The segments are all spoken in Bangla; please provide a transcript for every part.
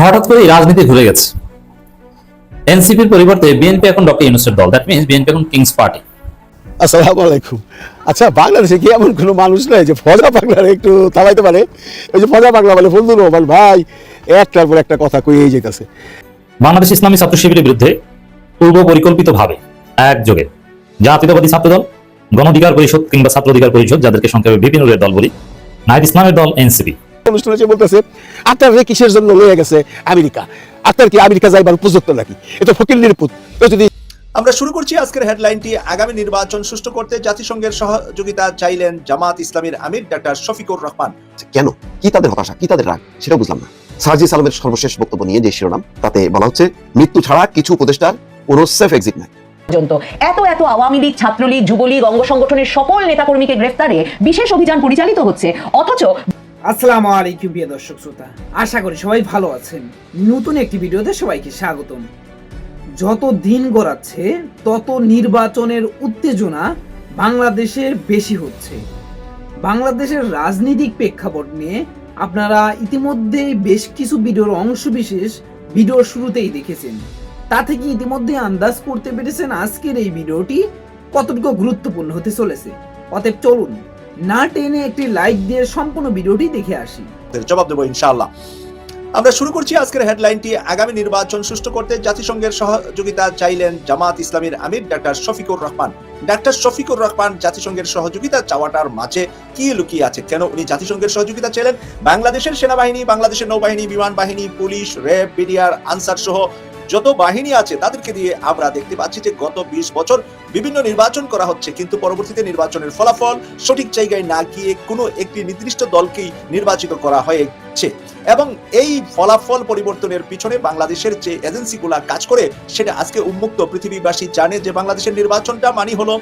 হঠাৎ করে রাজনীতি ঘুরে গেছে। এনসিপির পরিবর্তে বিএনপি এখন ডক্টর ইউনুসের দল। দ্যাট মিনস বিএনপি এখন কিংস পার্টি আসসালামু আলাইকুম। আচ্ছা বাংলাদেশে কি এমন কোনো মানুষ নেই যে ফজা পাগলার একটু থামাইতে পারে? ওই যে ফজা পাগলা বলে ফজলুর রহমান ভাই একটার পর একটা কথা কইয়েই যেতেছে বাংলাদেশ ইসলামী ছাত্র শিবিরের বিরুদ্ধে পূর্ব পরিকল্পিতভাবে একযোগে জাতীয়তাবাদী ছাত্রদল গণ অধিকার পরিষদ কিংবা ছাত্র অধিকার পরিষদ যাদেরকে সংক্ষেপে বিপিনুরের দল বলি নাইট ইসলামের দল এনসিপি। অনুষ্ঠানে বলতেছে কিসের জন্য লয়ে গেছে আমেরিকা? আক্তার কি আমেরিকা যাইবার উপযুক্ত নাকি? এ তো ফকির নির্পুত তো যদি আমরা শুরু করছি আজকের হেডলাইনটি। আগামী নির্বাচন সুষ্ঠু করতে জাতিসংঘের সহযোগিতা চাইলেন জামাত ইসলামীর আমির ডাক্তার শফিকুর রহমান। কেন? কি তাদের হতাশা? কি তাদের রাগ? সেটাও বুঝলাম না। সার্জি সালামের সর্বশেষ বক্তব্য নিয়ে যে শিরোনাম তাতে বলা হচ্ছে মৃত্যু ছাড়া কিছু উপদেষ্টার কোনো সেফ এক্সিট নাই। পর্যন্ত এত এত আওয়ামী লীগ ছাত্রলীগ যুবলীগ অঙ্গ সংগঠনের সকল নেতাকর্মীকে গ্রেফতারে বিশেষ অভিযান পরিচালিত হচ্ছে অথচ আসসালামু আলাইকুম প্রিয় দর্শক শ্রোতা। আশা করি সবাই ভালো আছেন। নতুন একটি ভিডিওতে সবাইকে স্বাগতম। যত দিন গড়াচ্ছে, তত নির্বাচনের উত্তেজনা বাংলাদেশের বেশি হচ্ছে। বাংলাদেশের রাজনৈতিক প্রেক্ষাপট নিয়ে আপনারা ইতিমধ্যেই বেশ কিছু ভিডিওর অংশ বিশেষ ভিডিওর শুরুতেই দেখেছেন। তা থেকে ইতিমধ্যে আন্দাজ করতে পেরেছেন আজকের এই ভিডিওটি কতটুকু গুরুত্বপূর্ণ হতে চলেছে। অতএব চলুন না টেনে একটি লাইক দিয়ে সম্পূর্ণ ভিডিওটি দেখে আসি। জবাব দেবো ইনশাআল্লাহ। আমরা শুরু করছি আজকের হেডলাইনটি আগামী নির্বাচন সুষ্ঠু করতে জাতিসংঘের সহযোগিতা চাইলেন জামাত ইসলামের আমির ডাক্তার শফিকুর রহমান। ডাক্তার শফিকুর রহমান জাতিসংঘের সহযোগিতা চাওয়াটার মাঝে কি লুকিয়ে আছে? কেন উনি জাতিসংঘের সহযোগিতা চাইলেন? বাংলাদেশের সেনাবাহিনী, বাংলাদেশের নৌবাহিনী, বিমান বাহিনী, পুলিশ, র্যাব, বিডিআর আনসার সহ যত বাহিনী আছে তাদেরকে দিয়ে আমরা দেখতে পাচ্ছি যে গত বিশ বছর বিভিন্ন নির্বাচন করা হচ্ছে, কিন্তু পরবর্তীতে নির্বাচনের ফলাফল সঠিক জায়গায় না গিয়ে কোনো একটি নির্দিষ্ট দলকেই নির্বাচিত করা হয়েছে। এবং এই ফলাফল পরিবর্তনের পিছনে বাংলাদেশের যে এজেন্সিগুলা কাজ করে, সেটা আজকে উন্মুক্ত পৃথিবীবাসী জানে যে বাংলাদেশের নির্বাচনটা মানি হলো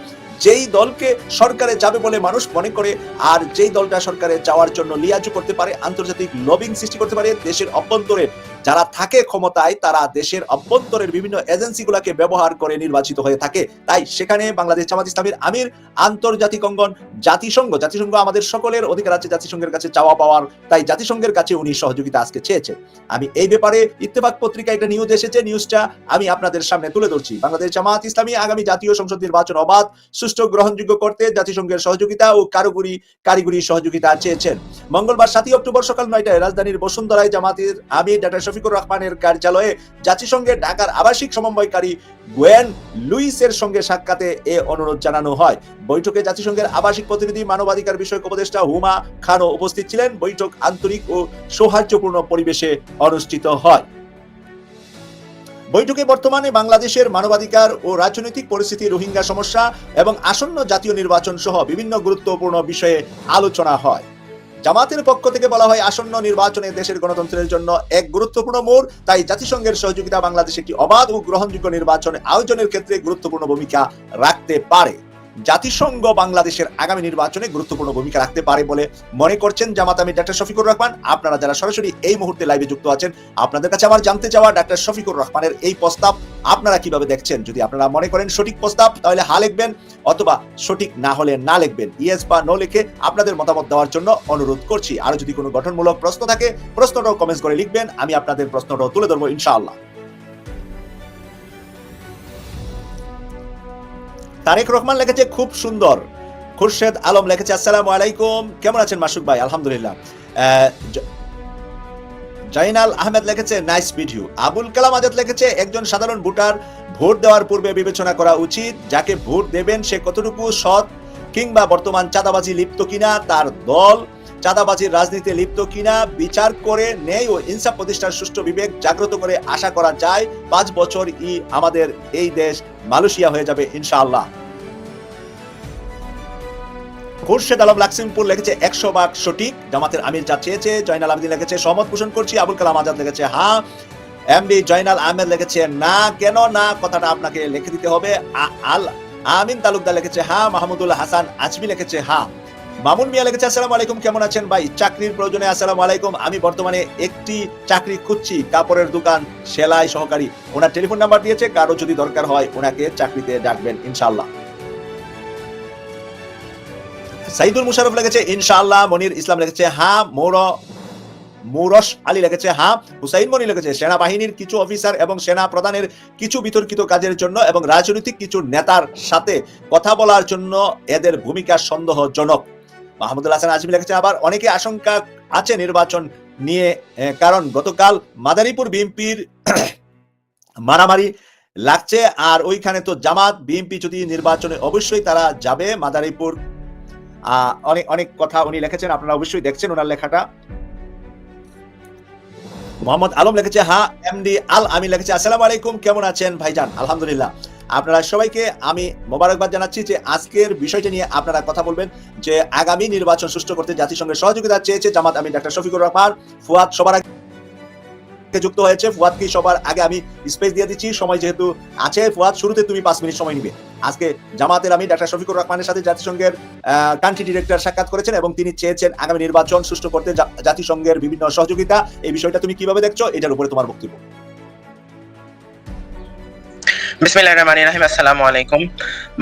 যেই দলকে সরকারে যাবে বলে মানুষ মনে করে, আর যেই দলটা সরকারে যাওয়ার জন্য লিয়াজু করতে পারে, আন্তর্জাতিক লবিং সৃষ্টি করতে পারে, দেশের অভ্যন্তরে যারা থাকে ক্ষমতায়, তারা দেশের অভ্যন্তরের বিভিন্ন এজেন্সিগুলোকে ব্যবহার করে নির্বাচিত হয়ে থাকে। তাই সেখানে বাংলাদেশ জামাত ইসলামের আমির, আন্তর্জাতিক অঙ্গন, জাতিসংঘ জাতিসংঘ আমাদের সকলের অধিকার আছে, জাতিসংঘের কাছে চাওয়া পাওয়ার, তাই জাতিসংঘের কাছে উনি সহযোগিতা আজকে চেয়েছে আমি এই ব্যাপারে ইত্তেফাক পত্রিকা একটা নিউজ এসেছে নিউজটা আমি আপনাদের সামনে তুলে ধরছি। বাংলাদেশ জামাত ইসলামী আগামী জাতীয় সংসদ নির্বাচন অবাধ, সুষ্ঠু গ্রহণযোগ্য করতে জাতিসংঘের সহযোগিতা ও কারিগরি কারিগরি সহযোগিতা চেয়েছেন। মঙ্গলবার সাতই অক্টোবর সকাল নয়টায় রাজধানীর বসুন্ধরায় জামাতের আমির, ডাক্তার শফিকুর রহমানের কার্যালয়ে জাতিসংঘের ঢাকার আবাসিক সমন্বয়কারী গোয়েন লুইসের সঙ্গে সাক্ষাতে এ অনুরোধ জানানো হয়। বৈঠকে জাতিসংঘের আবাসিক প্রতিনিধি, মানবাধিকার বিষয়ক উপদেষ্টা হুমা খানও উপস্থিত ছিলেন। বৈঠক আন্তরিক ও সৌহার্দ্যপূর্ণ পরিবেশে অনুষ্ঠিত হয়। বৈঠকে বর্তমানে বাংলাদেশের মানবাধিকার ও রাজনৈতিক পরিস্থিতি, রোহিঙ্গা সমস্যা এবং আসন্ন জাতীয় নির্বাচন সহ বিভিন্ন গুরুত্বপূর্ণ বিষয়ে আলোচনা হয়। জামাতের পক্ষ থেকে বলা হয়, আসন্ন নির্বাচনে দেশের গণতন্ত্রের জন্য এক গুরুত্বপূর্ণ মোড়। তাই জাতিসংঘের সহযোগিতা বাংলাদেশ একটি অবাধ ও গ্রহণযোগ্য নির্বাচনে আয়োজনের ক্ষেত্রে গুরুত্বপূর্ণ ভূমিকা রাখতে পারে। জাতিসংঘ বাংলাদেশের আগামী নির্বাচনে গুরুত্বপূর্ণ ভূমিকা রাখতে পারে বলে মনে করছেন জামাত আমির ডাক্তার শফিকুর রহমান। আপনারা যারা সরাসরি এই মুহূর্তে লাইভে যুক্ত আছেন, আপনাদের কাছে আমার জানতে চাওয়া ডাক্তার শফিকুর রহমানের এই প্রস্তাব আপনারা কীভাবে দেখছেন? যদি আপনারা মনে করেন সঠিক প্রস্তাব, তাহলে হা লিখবেন অথবা সঠিক না হলে না লিখবেন। ইয়েস বা নো লিখে আপনাদের মতামত দেওয়ার জন্য অনুরোধ করছি। আর যদি কোনো গঠনমূলক প্রশ্ন থাকে, প্রশ্নটাও কমেন্টস করে লিখবেন, আমি আপনাদের প্রশ্নটাও তুলে ধরবো ইনশাআল্লাহ। তারেক রহমান লেখেছে, খুব সুন্দর। খুরশেদ আলম লেখেছে, আসসালামু আলাইকুম। কেমন আছেন মাসুক ভাই? আলহামদুলিল্লাহ। জাইনাল আহমেদ লিখেছে, নাইস ভিডিও। আবুল কালাম আজাদ লিখেছে, একজন সাধারণ ভোটার, ভোট দেওয়ার পূর্বে বিবেচনা করা উচিত। যাকে ভোট দেবেন সে কতটুকু সৎ কিংবা বর্তমান চাঁদাবাজি লিপ্ত কিনা, তার দল চাঁদাবাজির রাজনীতিতে লিপ্ত কিনা, বিচার করে ন্যায় ও ইনসাফ প্রতিষ্ঠার সুষ্ঠু বিবেক জাগ্রত করে আশা করা যায়, পাঁচ বছর ই আমাদের এই দেশ মালয়েশিয়া হয়ে যাবে, ইনশাআল্লাহ। খুরশেদ আলম লাক্সিমপুর লিখেছে, একশো ভাগ সঠিক। জামাতের আমির যা চেয়েছে, জয়নাল আবেদিন লিখেছে সহমত পোষণ করছি। আবুল কালাম আজাদ লিখেছে হ্যাঁ এমডি জয়নাল আহমেদ লিখেছে, না। কেন না? কথাটা আপনাকে লিখে দিতে হবে। আল আমিন তালুকদার লিখেছে হ্যাঁ মাহমুদুল হাসান আজমি লিখেছে হ্যাঁ মামুন মিয়া লিখেছে আসসালাম আলাইকুম, কেমন আছেন ভাই? চাকরির প্রয়োজনে আসসালামু আলাইকুম। আমি বর্তমানে একটি চাকরি খুঁজছি, কাপড়ের দোকান, সেলাই সহকারী। ওনার টেলিফোন নাম্বার দিয়েছে, কারও যদি দরকার হয় ওনাকে চাকরিতে ডাকবেন ইনশাল্লাহ সাইদুল মুশারফ লিখেছে ইনশাআল্লাহ। মনির ইসলাম লিখেছে হ্যাঁ মোর মৌরস আলী লিখেছে হ্যাঁ হুসাইন মনি লিখেছে সেনাবাহিনীর কিছু অফিসার এবং সেনা প্রধানের কিছু বিতর্কিত কাজের জন্য এবং রাজনৈতিক কিছু নেতার সাথে কথা বলার জন্য এদের ভূমিকা সন্দেহজনক। মাহমুদুল হাসান আজমি লিখেছে আবার অনেকে আশঙ্কা আছে নির্বাচন নিয়ে কারণ গতকাল মাদারীপুর বিএনপির মারামারি লাগছে, আর ওইখানে তো জামাত, বিএনপি যদি নির্বাচনে অবশ্যই তারা যাবে মাদারীপুর। অনেক অনেক কথা উনি লিখেছেন, আপনারা অবশ্যই দেখছেন ওনার লেখাটা। মোহাম্মদ আলম লিখেছে হ্যাঁ এমডি আল আমি লিখেছে, আসসালামু আলাইকুম, কেমন আছেন ভাইজান? আলহামদুলিল্লাহ। আপনারা সবাইকে আমি মোবারকবাদ জানাচ্ছি যে আজকের বিষয়টা নিয়ে আপনারা কথা বলবেন যে আগামী নির্বাচন সুষ্ঠু করতে জাতিসংঘের সহযোগিতা চেয়েছে জামাত আমি ডাক্তার শফিকুর রহমান। ফুয়াদ সবার আগে যুক্ত হয়েছে। ফুয়াদকে সবার আগে আমি স্পেস দিয়ে দিচ্ছি। সময় যেহেতু আছে, ফুয়াদ, শুরুতে তুমি পাঁচ মিনিট সময় নিবে। আজকে জামাতের আমি ডাক্তার শফিকুর রহমানের সাথে জাতিসংঘের কান্ট্রি ডিরেক্টর সাক্ষাৎ করেছেন এবং তিনি চেয়েছেন আগামী নির্বাচন সুষ্ঠু করতে জাতিসংঘের বিভিন্ন সহযোগিতা। এই বিষয়টা তুমি কীভাবে দেখছ? এটার উপরে তোমার বক্তব্য। বিসমিল্লাহ রহমান রাহিম, আসসালামু আলাইকুম।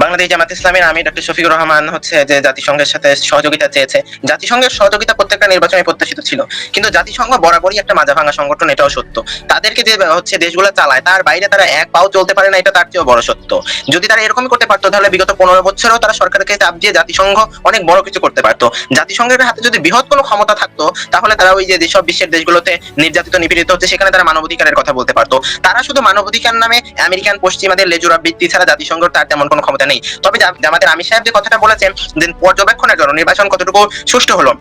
বাংলাদেশ জামাত ইসলামের আমি ডক্টর শফিকুর রহমান হচ্ছে যে জাতিসংঘের সাথে সহযোগিতা চেয়েছে। জাতিসংঘের সহযোগিতা প্রত্যেকটা নির্বাচনে প্রত্যাশিত ছিল। কিন্তু জাতিসংঘ বরাবরই একটা ভাঙা সংগঠন, এটাও সত্য। তাদেরকে যে, হচ্ছে দেশগুলো চালায়, তার বাইরে তারা এক পাও চলতে পারে না, এটা তার চেয়েও বড় সত্য। যদি তারা এরকমই করতে পারতো, তাহলে বিগত পনেরো বছরেও তারা সরকারকে চাপ দিয়ে জাতিসংঘ অনেক বড় কিছু করতে পারতো। জাতিসংঘের হাতে যদি বৃহৎ কোনো ক্ষমতা থাকতো, তাহলে তারা ওই যে যেসব বিশ্বের দেশগুলোতে নির্যাতিত, নিপীড়িত হচ্ছে, সেখানে তারা মানবাধিকারের কথা বলতে পারতো। তারা শুধু মানবাধিকার নামে আমেরিকান পশ্চিমাদের লেজুরা বৃত্তি ছাড়া জাতিসংঘের তার তেমন কোনো ক্ষমতা নেই। তবে আমাদের জামাতের আমির সাহেব যে কথাটা বলেছেন যে পর্যবেক্ষণের জন্য নির্বাচন কতটুকু সুষ্ঠু হলো?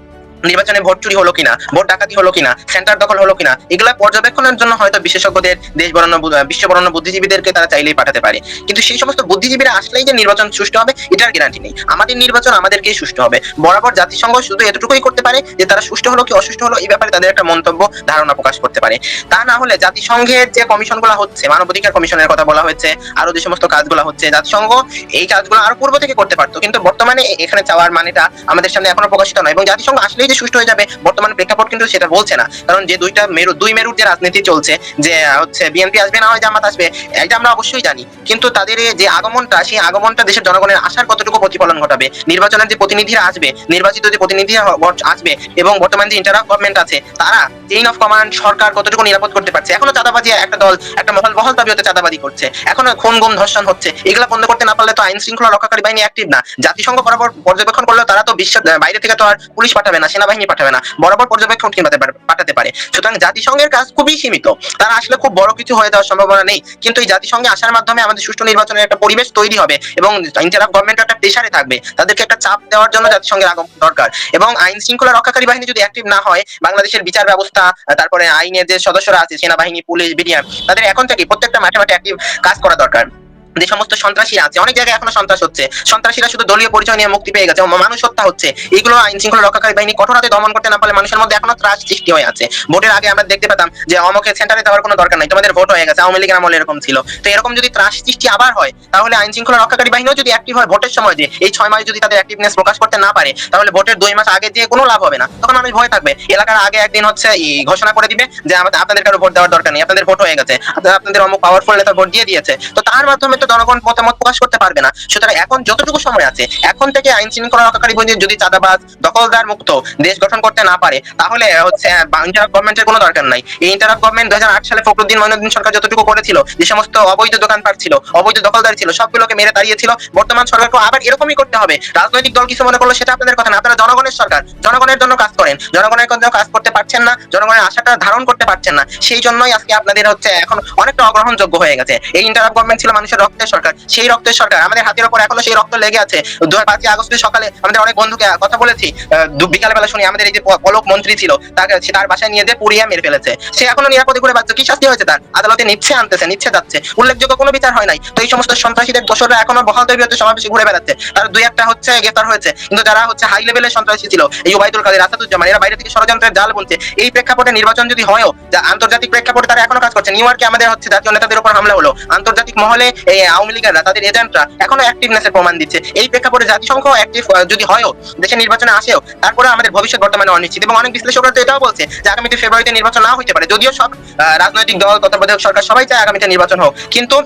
নির্বাচনে ভোট চুরি হলো কিনা, ভোট ডাকাতি হলো কিনা, সেন্টার দখল হলো কিনা, এগুলা পর্যবেক্ষণের জন্য হয়তো বিশেষজ্ঞদের, দেশ বরণ্য বিশ্ব বরণ্য বুদ্ধিজীবীদেরকে তারা চাইলেই পাঠাতে পারে। কিন্তু সেই সমস্ত বুদ্ধিজীবীরা আসলেই যে নির্বাচন সুষ্ঠু হবে, এটার গ্যারান্টি নেই। আমাদের নির্বাচন আমাদেরকেই সুষ্ঠু হবে। বরাবর জাতিসংঘ শুধু এতটুকুই করতে পারে যে তারা সুষ্ঠু হলো কি অসুষ্ঠু হলো, এই ব্যাপারে তাদের একটা মন্তব্য, ধারণা প্রকাশ করতে পারে। তা না হলে জাতিসংঘের যে কমিশন কমিশনগুলো হচ্ছে, মানবাধিকার কমিশনের কথা বলা হয়েছে আরও যে সমস্ত কাজগুলো হচ্ছে, জাতিসংঘ এই কাজগুলো আরও পূর্ব থেকে করতে পারতো। কিন্তু বর্তমানে এখানে চাওয়ার মানেটা আমাদের সামনে এখনও প্রকাশিত নয় এবং জাতিসংঘ আসলেই সুষ্ঠু হয়ে যাবে, বর্তমানে প্রেক্ষাপট কিন্তু সেটা বলছে না। কারণ যে দুইটা মেরু, দুই মেরুর যে রাজনীতি চলছে, যে হচ্ছে বিএনপি আসবে না হয় জামাত আসবে, এটা আমরা অবশ্যই জানি। কিন্তু তাদের যে আগমনটা, সেই আগমনটা দেশের জনগণের আশার কতটুকু প্রতিফলন ঘটাবে? নির্বাচনের যে প্রতিনিধিরা আসবে, নির্বাচিত যে প্রতিনিধিরা আসবে, এবং বর্তমান যে ইন্টারাপ গভর্নমেন্ট আছে, তারা চেইন অফ কমান্ড সরকার কতটুকু নিরাপদ করতে পারছে? এখনও চাঁদাবাজি একটা দল, একটা মহল, বহল দাবিতে চাঁদাবাজি করছে। এখনও খুন, গুম, ধর্ষণ হচ্ছে। এগুলা বন্ধ করতে না পারলে তো আইন শৃঙ্খলা রক্ষাকারী বাহিনী অ্যাক্টিভ না। জাতিসংঘ বরাবর পর্যবেক্ষণ করলেও তারা তো বিশ্বের বাইরে থেকে তো আর পুলিশ পাঠাবে না সেনাবাহিনী পাঠাবে না, বরাবর পর্যবেক্ষণ পারে- পাঠাতে পারে। সুতরাং জাতিসংঘের কাজ খুবই সীমিত। তারা আসলে খুব বড় কিছু হয়ে যাওয়ার সম্ভাবনা নেই। কিন্তু এই জাতিসংঘে আসার মাধ্যমে আমাদের সুষ্ঠু নির্বাচনের একটা পরিবেশ তৈরি হবে এবং ইন্টারাপ গভর্নমেন্ট একটা প্রেশারে থাকবে। তাদেরকে একটা চাপ দেওয়ার জন্য জাতিসংঘের আগমন দরকার। এবং আইন শৃঙ্খলা রক্ষাকারী বাহিনী যদি অ্যাক্টিভ না হয়, বাংলাদেশের বিচার ব্যবস্থা তারপরে আইনের যে সদস্যরা আছে, সেনাবাহিনী, পুলিশ, বিডিআর, তাদের এখন থেকে প্রত্যেকটা মাঠে মাঠে অ্যাক্টিভ কাজ করা দরকার। যে সমস্ত সন্ত্রাসী আছে, অনেক জায়গায় এখনও সন্ত্রাস হচ্ছে। সন্ত্রাসীরা শুধু দলীয় পরিচয় নিয়ে মুক্তি পেয়ে গেছে মানুষ হত্যা হচ্ছে। এগুলো আইন শৃঙ্খলা রক্ষাকারী বাহিনী কঠোর হাতে দমন করতে না পারলে মানুষের মধ্যে এখনও ত্রাস সৃষ্টি হয়ে আছে। ভোটের আগে আমরা দেখতে পেতাম যে অমকের সেন্টারে যাওয়ার কোনো দরকার নাই, তোমাদের ভোট হয়ে গেছে, আওয়ামী লীগের আমলে এরকম ছিল। তো এরকম যদি ত্রাস সৃষ্টি আবার হয়, তাহলে আইন শৃঙ্খলা রক্ষাকারী বাহিনীও যদি অ্যাক্টিভ হয় ভোটের সময় যে, এই ছয় মাস যদি তাদের অ্যাক্টিভনেস প্রকাশ করতে না পারে, তাহলে ভোটের দুই মাস আগে দিয়ে কোনো লাভ হবে না। তখন মানুষ ভয় থাকবে। এলাকার আগে একদিন হচ্ছে ঘোষণা করে দিবে যে আমাদের, আপনাদের কারও ভোট দেওয়ার দরকার নেই, আপনাদের ভোট হয়ে গেছে। আপনাদের অমুক পাওয়ারফুল নেতা ভোট দিয়ে দিয়েছে। তো তার মাধ্যমে জনগণ মতামত প্রকাশ করতে পারবে না। সুতরাং এখন যতটুকু সময় আছে, এখন থেকে আইন শৃঙ্খলা রক্ষাকারী বাহিনী যদি চাঁদাবাজ, দখলদার মুক্ত দেশ গঠন করতে না পারে, তাহলে হচ্ছে ইন্টারাপ গভর্নমেন্টের কোনো দরকার নাই। এই ইন্টারাপ গভর্নমেন্ট দুই সালে ফখরুদ্দিন মইনুদ্দিন সরকার যতটুকু করেছিল, যে সমস্ত অবৈধ দোকানপাট ছিল, অবৈধ দখলদার ছিল, সবগুলোকে মেরে তাড়িয়েছিল, বর্তমান সরকারকে আবার এরকমই করতে হবে। রাজনৈতিক দল কিছু মনে করল, সেটা আপনাদের কথা না। আপনারা জনগণের সরকার, জনগণের জন্য কাজ করেন। জনগণের জন্য কাজ করতে পারছেন না, জনগণের আশাটা ধারণ করতে পারছেন না। সেই জন্যই আজকে আপনাদের হচ্ছে, এখন অনেকটা অগ্রহণযোগ্য হয়ে গেছে। এই ইন্টারাপ গভর্নমেন্ট ছিল মানুষের রক্তের সরকার সেই রক্তের সরকার। আমাদের হাতের উপর এখনও সেই রক্ত লেগে আছে। দু পাঁচই আগস্টের সকালে আমাদের অনেক বন্ধুকে কথা বলেছি আহ, দু- বিকালবেলা শুনি আমাদের এই যে পলক মন্ত্রী ছিল তাকে তার বাসায় নিয়ে যে পুড়িয়ে মেরে ফেলেছে। সে এখনও নিরাপদে ঘুরে বাচ্চা কি শাস্তি হয়েছে তার? আদালতে নিচ্ছে আনতেছে নিচ্ছে যাচ্ছে। উল্লেখযোগ্য কোনো বিচার হয় নাই। তো এই সমস্ত সন্ত্রাসীদের দোষরা এখনও বহাল তৈরি হচ্ছে সমাবেশে ঘুরে বেড়াচ্ছে। তার দুই একটা হচ্ছে গ্রেফতার হয়েছে। কিন্তু যারা হচ্ছে হাই লেভেলের সন্ত্রাসী ছিল এই ওবায়দুল কাদের আসাদুজ্জামান এরা বাইরে থেকে ষড়যন্ত্রের জাল বুনছে। এই প্রেক্ষাপটে নির্বাচন যদি হয়ও আন্তর্জাতিক প্রেক্ষাপটে তারা এখনও কাজ করছে। নিউ ইয়র্কে আমাদের হচ্ছে জাতীয় নেতাদের উপর হামলা হলো। আন্তর্জাতিক মহলে এই আওয়ামী লীগাররা তাদের এজেন্টরা এখনও অ্যাক্টিভনেসের প্রমাণ দিচ্ছে। এই প্রেক্ষাপটে জাতিসংঘ অ্যাক্টিভ যদি হয়ও দেশে নির্বাচনে আসেও তারপরে আমাদের ভবিষ্যৎ বর্তমানে অনিশ্চিত। এবং অনেক বিশ্লেষকরা তো এটাও বলছে যে আগামীতে ফেব্রুয়ারিতে নির্বাচন না হতে পারে। যদিও সব রাজনৈতিক দল, তত্ত্বাবধায়ক সরকার সবাই চায় আগামীতে নির্বাচন হোক। কিন্তু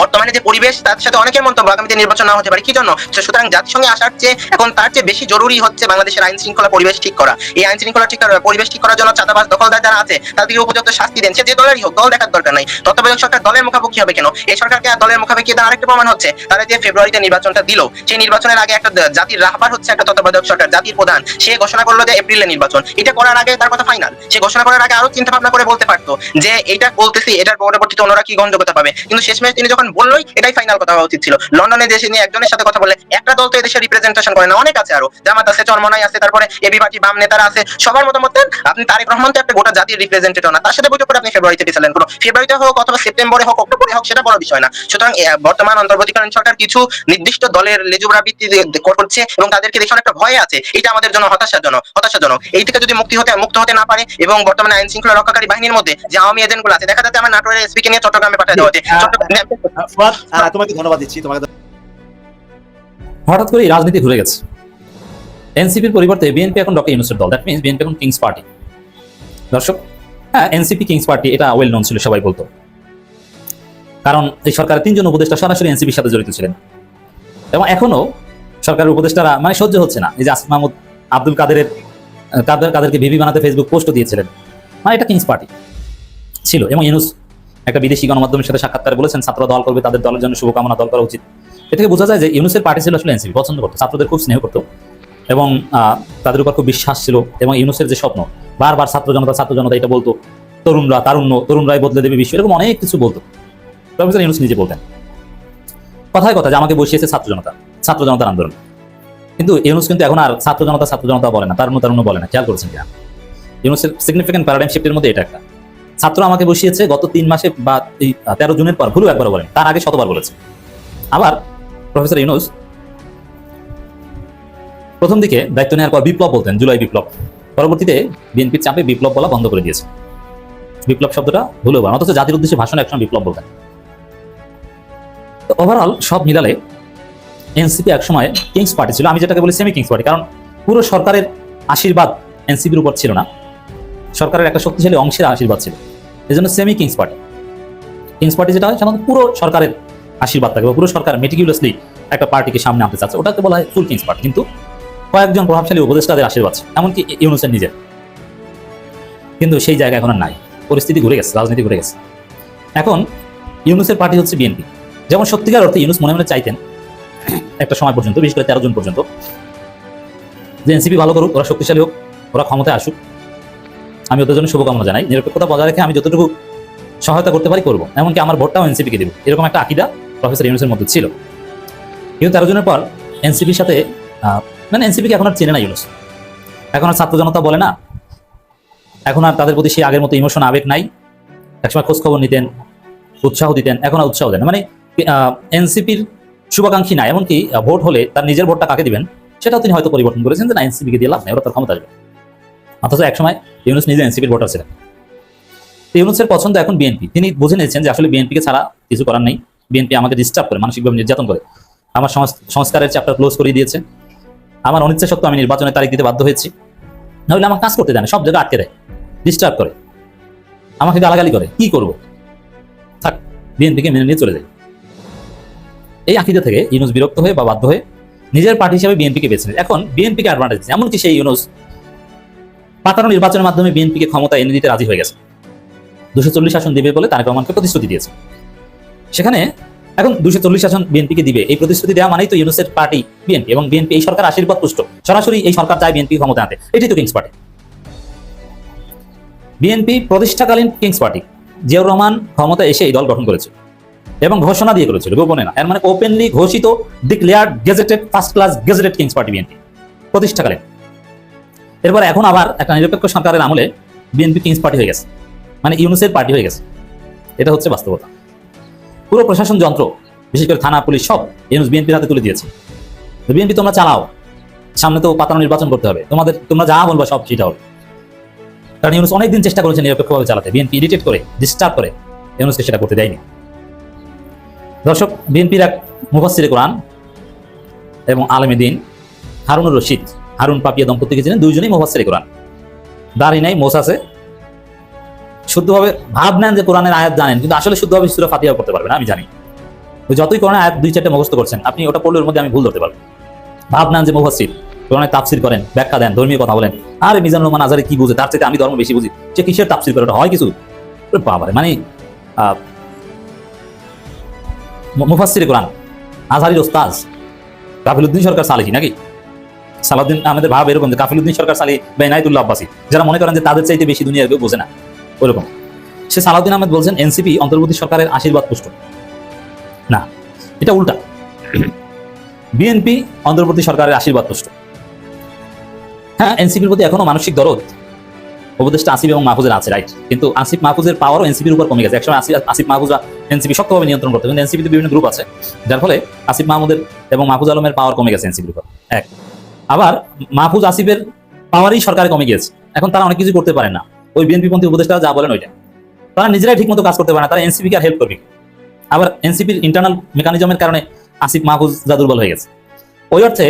বর্তমানে যে পরিবেশ, তার সাথে অনেকের মন্তব্য আগামীতে নির্বাচন না হতে পারে। কি জন্য? সুতরাং জাতিসংঘে আসার চেয়ে এখন তার চেয়ে বেশি জরুরি হচ্ছে বাংলাদেশের আইন শৃঙ্খলা পরিবেশ ঠিক করা। এই আইন শৃঙ্খলা ঠিক করা পরিবেশ ঠিক করার জন্য চাঁদাবাজ দখলদার যারা আছে তাদেরকে উপযুক্ত শাস্তি দেন। সে যে দলেরই হোক, দল দেখার দরকার নাই। তত্ত্বাবধায়ক সরকার দলের মুখাপেক্ষি হবে কেন? এই সরকারকে আর দলের মুখাপেক্ষি তার আরেকটা প্রমাণ হচ্ছে, তারা যে ফেব্রুয়ারিতে নির্বাচনটা দিল, সেই নির্বাচনের আগে একটা জাতির রাহবার হচ্ছে একটা তত্ত্বাবধায়ক সরকার, জাতির প্রধান। সে ঘোষণা করল যে এপ্রিলে নির্বাচন। এটা করার আগে তার কথা ফাইনাল সে ঘোষণা করার আগে আরও চিন্তা ভাবনা করে বলতে পারতো যে এটা বলতেছি, এটার পরবর্তীতে অন্যরা কি গ্রহণযোগ্যতা পাবে? কিন্তু শেষমেশ তিনি যখন বললোই এটাই ফাইনাল কথা হওয়া উচিত ছিল। লন্ডনে দেশে নিয়ে একজনের সাথে কথা বলে একটা দল তো এদেশে রিপ্রেজেন্টেশন করে না অনেক আছে আরও। জামাত আছে চরমনাই আছে তারপরে এবি পার্টি বাম নেতারা আছে সবার মতামত দেন। আপনি তারেক রহমান তো একটা গোটা জাতির রিপ্রেজেন্টেটিভ না তার সাথে বৈঠক করে আপনি ফেব্রুয়ারিতে দিয়েছিলেন কোনো। ফেব্রুয়ারিতে হোক অথবা সেপ্টেম্বরে হোক অক্টোবরে হোক সেটা বড় বিষয় না। সুতরাং বর্তমান অন্তর্বর্তীকালীন সরকার কিছু নির্দিষ্ট দলের লেজুবরা ভিত্তি করছে এবং তাদেরকে দেখে অনেকটা ভয় আছে। এটা আমাদের জন্য হতাশাজনক হতাশাজনক। এই থেকে যদি মুক্তি হতে মুক্ত হতে না পারে এবং বর্তমানে আইন শৃঙ্খলা রক্ষাকারী বাহিনীর মধ্যে যে আওয়ামী এজেন্টগুলো আছে দেখা যাচ্ছে আমার নাটোরের এসপি কে নিয়ে চট্টগ্রামে পাঠাতে হচ্ছে চট্টগ্রামে তোমাকে ধন্যবাদ দিচ্ছি, তোমাকে হঠাৎ করে রাজনীতি ঘুরে গেছে। এনসিপির পরিবর্তে বিএনপি এখন ডক্টর ইউনুসের দল দ্যাট মিনস বিএনপি এখন কিংস পার্টি দর্শক হ্যাঁ এনসিপি কিংস পার্টি এটা ওয়েল নন ছিল, সবাই বলতো। কারণ এই সরকারের তিনজন উপদেষ্টা সরাসরি এনসিপির সাথে জড়িত ছিলেন। এবং এখনও সরকারের উপদেষ্টারা মানে সহ্য হচ্ছে না। এই যে আসিফ মাহমুদ আব্দুল কাদেরের, কাদের, কাদেরকে ভিভি বানাতে ফেসবুক পোস্টও দিয়েছিলেন। মানে এটা কিংস পার্টি ছিল। এবং ইউনুস একটা বিদেশি গণমাধ্যমের সাথে সাক্ষাৎকার বলেছেন ছাত্র দল করবে, তাদের দলের জন্য শুভকামনা, দল করা উচিত। এ থেকে বোঝা যায় যে ইউনুসের পার্টি ছিল আসলে এনসিপি, পছন্দ করতো, ছাত্রদের খুব স্নেহ করতো এবং তাদের উপর খুব বিশ্বাস ছিল এবং ইউনুসের যে স্বপ্ন, বারবার ছাত্র জনতা ছাত্র জনতা এটা বলতো, তরুণরা, তারুণ্য, তরুণরাই বদলে দেবে বিশ্ব, এরকম অনেক কিছু বলতো। প্রফেসর ইউনুস নিজে বলতেন। কথায় কথা যে আমাকে বসিয়েছে ছাত্র জনতা, ছাত্র জনতার আন্দোলন। কিন্তু ইউনুস কিন্তু এখন আর ছাত্র জনতা ছাত্র জনতা বলে না, তারুণ্য তারুণ্য বলে না, খেয়াল করেছেন কিনা? ইউনুসের সিগনিফিকেন্ট প্যারাডাইম শিফটের মধ্যে এটা একটা। ছাত্র আমাকে বসিয়েছে গত তিন মাসে বা তেরো জুনের পর ভুলও একবার বলেন। তার আগে শতবার বলেছে। আবার প্রফেসর ইউনুস প্রথম দিকে দায়িত্ব নেওয়ার পর বিপ্লব বলতেন, জুলাই বিপ্লব। পরবর্তীতে বিএনপির চাপে বিপ্লব বলা বন্ধ করে দিয়েছে। বিপ্লব শব্দটা ভুলেও বলেন অথচ জাতির উদ্দেশ্যে ভাষণে একসময় বিপ্লব বলতেন। তো ওভারঅল সব মিলালে এনসিপি একসময় কিংস পার্টি ছিল। আমি যেটাকে বলি সেমি কিংস পার্টি, কারণ পুরো সরকারের আশীর্বাদ এনসিপির উপর ছিল না। সরকারের একটা শক্তিশালী অংশের আশীর্বাদ ছিল। এই জন্য semi kings party kings party যেটা হয়, সাধারণত পুরো সরকারের আশীর্বাদ থাকে বা পুরো সরকার মেটিকুলাসলি একটা পার্টিকে সামনে আনতে চাচ্ছে। ওটাকে বলা হয় ফুল কিংস পার্টি কিন্তু কয়েকজন প্রভাবশালী উপদেষ্টাদের আশীর্বাদ, এমনকি ইউনুসের নিজের। কিন্তু সেই জায়গা এখন আর নাই। পরিস্থিতি ঘুরে গেছে, রাজনীতি ঘুরে গেছে। এখন ইউনুসের পার্টি হচ্ছে বিএনপি যেমন সত্যিকার অর্থে ইউনুস মনে মনে চাইতেন, একটা সময় পর্যন্ত, বিশেষ করে তেরো জন পর্যন্ত, যে এনসিপি ভালো করুক, ওরা শক্তিশালী হোক, ওরা ক্ষমতায় আসুক। আমি ওদের জন্য শুভকামনা জানাই। নিরপেক্ষতা বজায় রেখে আমি যতটুকু সহায়তা করতে পারি করব। এমনকি আমার ভোটটাও এনসিপিকে দেবো। এরকম একটা আকিদা প্রফেসর ইউনুসের মধ্যে ছিল। কিন্তু তেরো জনের পর এনসিপির সাথে মানে এনসিপিকে এখন আর চেনে না ইউনুস। এখন আর ছাত্র জনতা বলে না। এখন আর তাদের প্রতি সেই আগের মতো ইমোশন, আবেগ নাই। একসময় খোঁজ খবর নিতেন, উৎসাহ দিতেন, এখন আর উৎসাহ দেন। মানে এনসিপির শুভাকাঙ্ক্ষী না, এমনকি ভোট হলে তার নিজের ভোটটা কাকে দিবেন, সেটাও তিনি হয়তো পরিবর্তন করেছেন যে না, এনসিপিকে দিয়ে লাভ নেই, ওরা তার ক্ষমতা আসবে। অথচ একসময় ইউনুস নিজে এনসিপির ভোটার ছিলেন। ইউনুসের পছন্দ এখন বিএনপি। তিনি বুঝে নিয়েছেন যে আসলে বিএনপিকে ছাড়া কিছু করার নেই। বিএনপি আমাকে ডিস্টার্ব করে, মানসিকভাবে নির্যাতন করে। আমার সংস্কারের চ্যাপ্টার ক্লোজ করে দিয়েছে। আমার অনিচ্ছা সত্ত্বেও আমি নির্বাচনের তারিখ দিতে বাধ্য হয়েছি। নইলে আমার কাজ করতে দেয় সব জায়গায় আটকে দেয়। ডিস্টার্ব করে। আমাকে গালাগালি করে। কি করব? থাক, বিএনপিকে মেনে নিয়ে চলে যায় এই আকিদা থেকে ইউনুস বিরক্ত হয়ে বা বাধ্য হয়ে নিজের পার্টি হিসেবে বিএনপিকে বেছে। এখন বিএনপিকে অ্যাডভান্টেজ এমনকি সেই ইউনুস পাতানো নির্বাচনের মাধ্যমে বিএনপিকে ক্ষমতা এনে দিতে রাজি হয়ে গেছে। দুশো চল্লিশ আসন দিবে বলে তারেক রহমানকে প্রতিশ্রুতি দিয়েছে। সেখানে এখন দুশো চল্লিশ আসন বিএনপিকে দিবে। এই প্রতিশ্রুতি দেওয়া মানেই তো ইউনুসের পার্টি বিএনপি এবং বিএনপি এই সরকার আশীর্বাদ পুষ্ট। সরাসরি এই সরকার চায় বিএনপি ক্ষমতা আনতে। এটাই তো কিংস পার্টি বিএনপি প্রতিষ্ঠাকালীন কিংস পার্টি জিয়াউর রহমান ক্ষমতা এসে এই দল গঠন করেছে এবং ঘোষণা দিয়ে করেছিল গোপনে না। এর মানে ওপেনলি ঘোষিত declared gazetted first class gazetted kings party BNP. প্রতিষ্ঠাকালীন। এরপর এখন আবার একটা নিরপেক্ষ সরকারের আমলে বিএনপি কিংস পার্টি হয়ে গেছে। মানে ইউনুসের পার্টি হয়ে গেছে। এটা হচ্ছে বাস্তবতা। পুরো প্রশাসন যন্ত্র, বিশেষ করে থানা, পুলিশ সব ইউনুস বিএনপির হাতে তুলে দিয়েছে। বিএনপি তোমরা চালাও। সামনে তো পাতানো নির্বাচন করতে হবে। তোমাদের, তোমরা যা বলবা সব সেটা হবে। কারণ ইউনুস অনেকদিন চেষ্টা করেছে নিরপেক্ষভাবে চালাতে। বিএনপি ইরিটেট করে ডিস্টার্ব করে। ইউনুসকে সেটা করতে দেয়নি। দর্শক বিএনপির এক মুফাসিরে কোরআন এবং আলমী দিন হারুনুর রশিদ হারুন পাপিয়া দম্পতিকে ছিলেন দুইজনেই মুফাসিরে কোরআন। দাঁড়ি নাই মোস আছে। শুদ্ধভাবে ভাব নেন যে কোরআনের আয়াত জানেন কিন্তু আসলে শুদ্ধভাবে সুরা ফাতিহা করতে পারবেন আমি জানি। যতই করেন আয়াত দুই চারটে মুখস্থ করছেন আপনি ওটা পড়লে ওর মধ্যে আমি ভুল ধরতে পারব। ভাবনান যে মুফাসির কোরআনে তাফসির করেন ব্যাখ্যা দেন ধর্মীয় কথা বলেন। আর মিজানুর রহমান আজারে কি বুঝে? তার চাইতে আমি ধর্ম বেশি বুঝি। সে কিসের তাফসির করে? ওটা হয় কিছু? বাবারে মানে আহ, মু- কোরআন। আজহারির ওস্তাজ কাফিলুদ্দিন সরকার সালেহি নাকি? সালাউদ্দিন আমাদের ভাব এরকম যে কাফিলুদ্দিন সরকার, সালি বা এনায়তুল্লাহ আব্বাসি, যারা মনে করেন যে তাদের চাইতে বেশি দুনিয়া কেউ বোঝে না ওরকম সে সালাউদ্দিন আহমেদ বলছেন, এনসিপি অন্তর্বর্তী সরকারের আশীর্বাদ পুষ্ট। না, এটা উল্টা। বিএনপি অন্তর্বর্তী সরকারের আশীর্বাদ পুষ্ট। হ্যাঁ এনসিপির প্রতি এখনও মানসিক দরদ। উপদেষ্টা আসিফ এবং মাহফুজের আছে রাইট কিন্তু আসিফ মাহফুজের পাওয়ারও এনসিপির উপর কমে গেছে। একসময় আসিফ আসিফ মাহফুজরা এনসিপি শক্তভাবে নিয়ন্ত্রণ করতে, কিন্তু এনসিপিতে বিভিন্ন গ্রুপ আছে। যার ফলে আসিফ মাহমুদের এবং মাহফুজ আলমের পাওয়ার কমে গেছে এনসিপির উপর। এক। আবার মাহফুজ আসিফের পাওয়ারই সরকারে কমে গিয়েছে। এখন তারা অনেক কিছু করতে পারে না। ওই বিএনপি পন্থী উপদেষ্টা যা বলেন ওইটা তারা নিজেরাই ঠিকমতো কাজ করতে পারে না। তারা এনসিপিকে আর হেল্প করবে আবার এনসিপির ইন্টারনাল মেকানিজমের কারণে আসিফ, মাহফুজ যা দুর্বল হয়ে গেছে। ওই অর্থে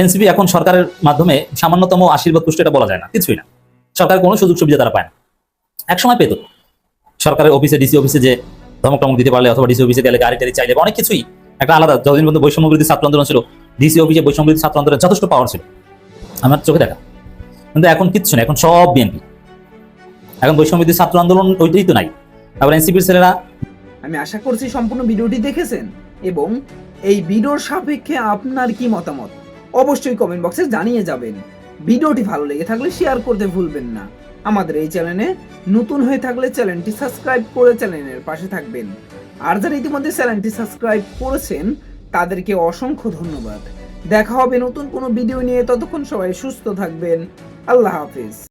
এনসিপি এখন সরকারের মাধ্যমে সামান্যতম আশীর্বাদ পুষ্ট এটা বলা যায় না। কিছুই না। সরকারের কোনো সুযোগ সুবিধা তারা পায় না। একসময় পেত। সরকারের অফিসে ডিসি অফিসে যে ধমক টমক দিতে পারলে অথবা ডিসি অফিসে গেলে গাড়ি টাড়ি চাইলে অনেক কিছুই একটা আলাদা, যতদিন পর্যন্ত বৈষম্য ছাত্র আন্দোলন ছিল ডিসি অফিসে বৈষম্য ছাত্র আন্দোলন যথেষ্ট পাওয়ার ছিল। আমার চোখে দেখা। কিন্তু এখন কিচ্ছু না, এখন সব বিএনপি এখন বৈষম্য ছাত্র আন্দোলন ওইটাই তো নাই। আবার এনসিপির ছেলেরা আমি আশা করছি সম্পূর্ণ ভিডিওটি দেখেছেন এবং এই ভিডিওর সাপেক্ষে আপনার কি মতামত? অবশ্যই কমেন্ট বক্সে জানিয়ে যাবেন। ভিডিওটি ভালো লেগে থাকলে শেয়ার করতে ভুলবেন না। আমাদের এই চ্যানেলে নতুন হয়ে থাকলে চ্যানেলটি সাবস্ক্রাইব করে চ্যানেলের পাশে থাকবেন। আর যারা ইতিমধ্যে চ্যানেলটি সাবস্ক্রাইব করেছেন তাদেরকে অসংখ্য ধন্যবাদ। দেখা হবে নতুন কোনো ভিডিও নিয়ে। ততক্ষণ সবাই সুস্থ থাকবেন। আল্লাহ হাফিজ।